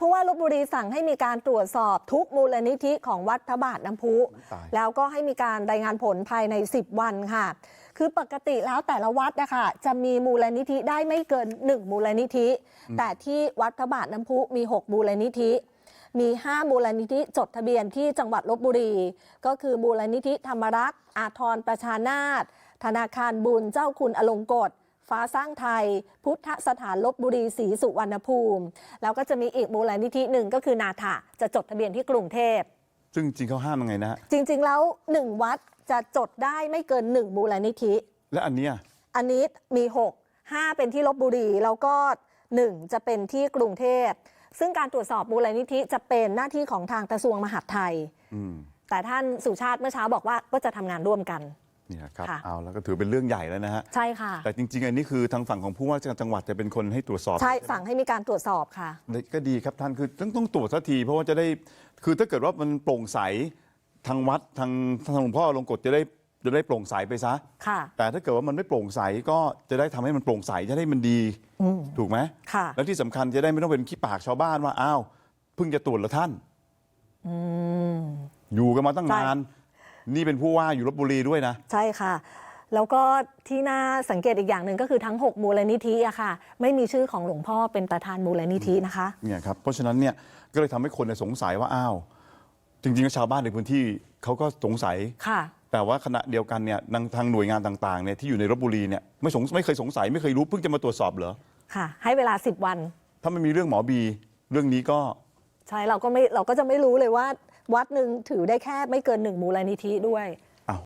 ผู้ว่าลบบุรีสั่งให้มีการตรวจสอบทุกมูลนิธิของวัดพระบาทน้ำพุตายแล้วก็ให้มีการรายงานผลภายใน 10 วันค่ะ คือปกติแล้วแต่ละวัดนะคะจะมีมูลนิธิได้ไม่เกิน 1 มูลนิธิ แต่ที่วัดพระบาทน้ำพุมี 6 มูลนิธิมี 5 มูลนิธิจดทะเบียนที่จังหวัดลบบุรี ก็คือมูลนิธิธรรมรักษ์ อาทรประชานาตธนาคารบุญเจ้าคุณอลงกฎ ฟ้าสร้างไทย พุทธสถานลบบุรีศรีสุวรรณภูมิ แล้วก็จะมีอีกมูลนิธิหนึ่งก็คือนาถะจะจดทะเบียนที่กรุงเทพ ซึ่งจริงเขาห้ามยังไงนะฮะจริง ๆ แล้ว1วัดจะจดได้ไม่เกิน1มูลนิธิ และอันเนี้ยอันนี้มี 6 5 เป็นที่ลบบุรี แล้วก็ 1 จะเป็นที่กรุงเทพ ซึ่งการตรวจสอบมูลนิธิจะเป็นหน้าที่ของทางกระทรวงมหาดไทย อืม แต่ท่านสุชาติเมื่อเช้าบอกว่าก็จะทำงานร่วมกัน เนี่ยครับค่ะ เอาแล้วก็ถือเป็นเรื่องใหญ่แล้วนะฮะใช่ค่ะ แต่จริง ๆ อันนี้คือทางฝั่งของผู้ว่าราชการจังหวัดจะเป็นคนให้ตรวจสอบใช่สั่งให้มีการตรวจสอบค่ะ ก็ดีครับท่านคือต้องต้องตรวจสักที เพราะว่าจะได้คือถ้าเกิดว่ามันโปร่งใสทางวัดทางทางหลวงพ่อลงกฎจะได้จะได้โปร่งใสไปซะ ค่ะ แต่ถ้าเกิดว่ามันไม่โปร่งใสก็จะได้ทำให้มันโปร่งใสจะได้มันดีอืมถูกไหมค่ะ แล้วที่สำคัญจะได้ไม่ต้องเป็นขี้ปากชาวบ้านว่าอ้าวเพิ่งจะตรวจแล้วท่านอืมอยู่กันมาตั้งใช่นาน นี่เป็นผู้ว่าอยู่ลบบุรีด้วยนะ ใช่ค่ะ แล้วก็ที่น่าสังเกตอีกอย่างหนึ่งก็คือทั้ง 6 มูลนิธิอะค่ะ ไม่มีชื่อของหลวงพ่อเป็นประธานมูลนิธินะคะ เนี่ยครับ เพราะฉะนั้นเนี่ยก็เลยทำให้คนเนี่ยสงสัยว่าอ้าว จริงๆแล้วชาวบ้านในพื้นที่เขาก็สงสัย ค่ะ แต่ว่าขณะเดียวกันเนี่ยทางทางหน่วยงานต่างๆเนี่ยที่อยู่ในลบบุรีเนี่ยไม่สงไม่เคยสงสัยไม่เคยรู้เพิ่งจะมาตรวจสอบเหรอ ค่ะ ให้เวลา 10 วัน ถ้ามันมีเรื่องหมอบี เรื่องนี้ก็ ใช่เราก็ไม่เราก็จะไม่รู้เลยว่า วัดหนึ่งถือได้แค่ไม่เกินหนึ่งมูลนิธิด้วย